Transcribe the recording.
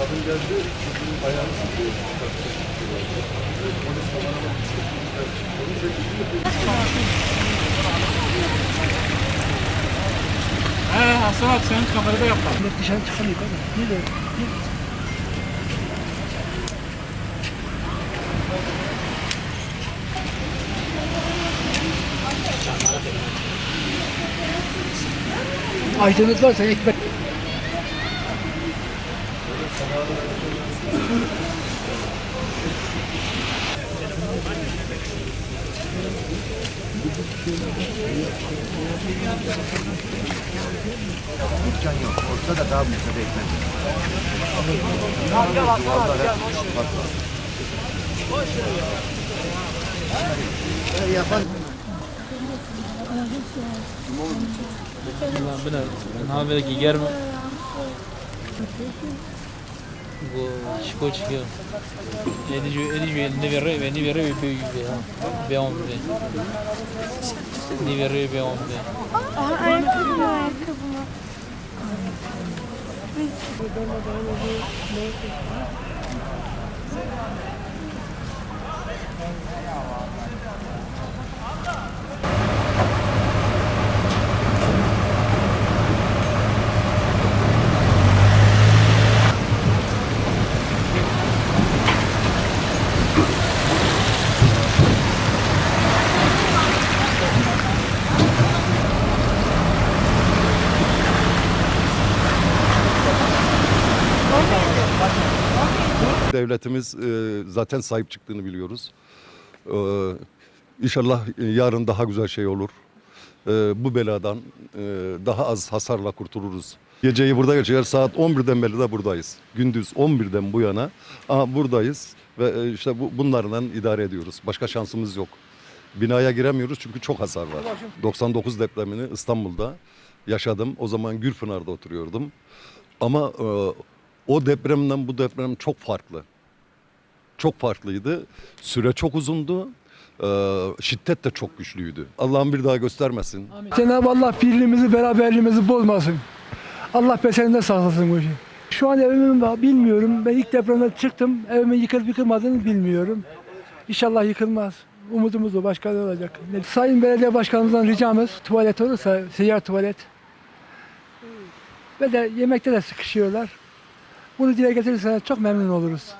Kadın geldi, çocuğun ayağını sıkıyor. Polis kameraman Polis ekibi He Hasan abi senin kamerada yapma. Dışarı çıkamıyor. Ne de? Aydınlık varsa ekmek. Dükkan yok. Ortada da daha müsaade etmez. Yapan Nah, benar. Nah, bila gigar mo. Go, chico chico. Ele ju, ele ju, ne verre, ne verre be be be. Be on be. Ne verre be on be. Aha ayakkabı ayakkabı. Devletimiz e, zaten sahip çıktığını biliyoruz. E, İnşallah yarın daha güzel şey olur. E, bu beladan e, daha az hasarla kurtuluruz. Geceyi burada geçer. Saat 11'den beri de buradayız. Gündüz 11'den bu yana ama buradayız ve e, işte bu, bunlarla idare ediyoruz. Başka şansımız yok. Binaya giremiyoruz çünkü çok hasar var. 99 depremini İstanbul'da yaşadım. O zaman Gürpınar'da oturuyordum. Ama e, o depremden bu deprem çok farklı. Çok farklıydı. Süre çok uzundu. E, şiddet de çok güçlüydü. Allah'ım bir daha göstermesin. Cenab-ı Allah birliğimizi, beraberliğimizi bozmasın. Allah beterinden saklasın bu işi. Şu an evimin var, bilmiyorum. Ben ilk depremde çıktım. Evimin yıkılıp yıkılmadığını bilmiyorum. İnşallah yıkılmaz. Umudumuz o. Başka ne olacak? Sayın Belediye Başkanımızdan ricamız tuvalet olursa seyyar tuvalet. Ve de yemekte de sıkışıyorlar. Bunu dile getirirse çok memnun oluruz.